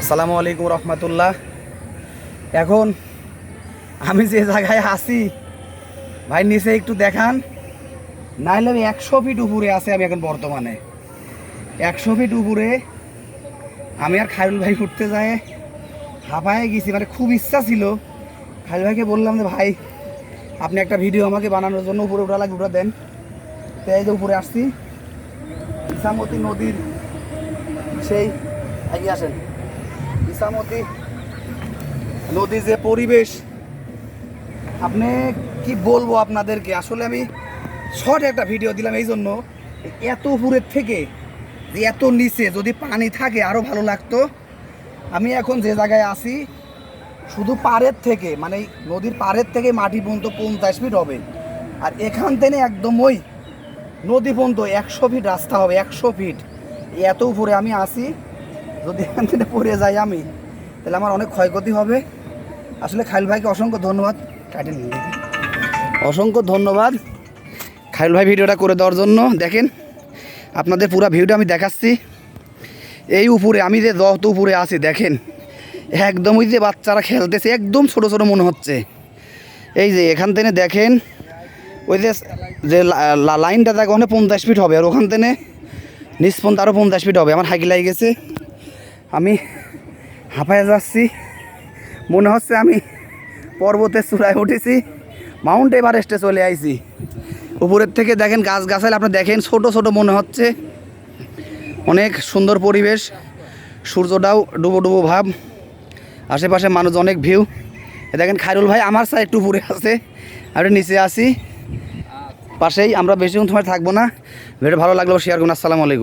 আসসালামু আলাইকুম রহমতুল্লাহ। এখন আমি যে জায়গায় আছি, ভাই নিচে একটু দেখান। নাইলে আমি একশো ফিট উপরে আছে আমি এখন বর্তমানে। একশো ফিট উপরে আমি আর খায়রুল ভাই উঠতে যায়, হাঁপায়ে গেছি। মানে খুব ইচ্ছা ছিল। খায়রুল ভাইকে বললাম যে, ভাই, আপনি একটা ভিডিও আমাকে বানানোর জন্য উপরে উঠা লাগে উঠা দেন। তো এই যে উপরে আসছি। ইসামতি নদীর সেই, এগিয়ে আসেন। ইসামতি নদীর যে পরিবেশ, আপনি কি বলব আপনাদেরকে? আসলে আমি শর্ট একটা ভিডিও দিলাম এই জন্য এত উপরের থেকে যে এত নিচে যদি পানি থাকে আরও ভালো লাগতো। আমি এখন যে জায়গায় আছি, শুধু পাড়ের থেকে মানে নদীর পাড়ের থেকে মাটি পর্যন্ত পঞ্চাশ ফিট হবে। আর এখান থেকে একদম ওই নদী পর্যন্ত একশো ফিট রাস্তা হবে, একশো ফিট এত উপরে আমি আসি যদি এখান থেকে পড়ে যাই আমি, তাহলে আমার অনেক ক্ষয়ক্ষতি হবে। আসলে খাইল ভাইকে অসংখ্য ধন্যবাদ। কাটে নিন অসংখ্য ধন্যবাদ খাইল ভাই ভিডিওটা করে দেওয়ার জন্য। দেখেন, আপনাদের পুরো ভিডিওটা আমি দেখাচ্ছি। এই উপরে, আমি যে যত উপরে আছি, দেখেন, একদম ওই যে বাচ্চারা খেলতেছে, একদম ছোট ছোট মনে হচ্ছে। এই যে, এখান থেকে দেখেন, ওই যে যে লাইনটা দেখ ওখানে পঞ্চাশ ফিট হবে, আর ওখান থেকে নিচ আরও পঞ্চাশ ফিট হবে। আমার হাইকি লাগে গেছে। আমি হাঁপায়ে যাচ্ছি। মনে হচ্ছে আমি পর্বতের চূড়ায় উঠেছি। মাউন্ট এভারেস্টে চলে আইছি। উপরের থেকে দেখেন গাছ গাছালে আপনি দেখেন ছোট ছোট মনে হচ্ছে। অনেক সুন্দর পরিবেশ। সূর্যটাও ডুবো ডুবো ভাব। আশেপাশে মানুষ অনেক ভিউ। দেখেন খাইরুল ভাই আমার সাথে একটু উপরে আছে। আমি নিচে আসি পাশেই, আমরা বেশিক্ষণ সময় থাকব না। ভিডিও ভালো লাগল শেয়ার করুন। আসসালামু আলাইকুম।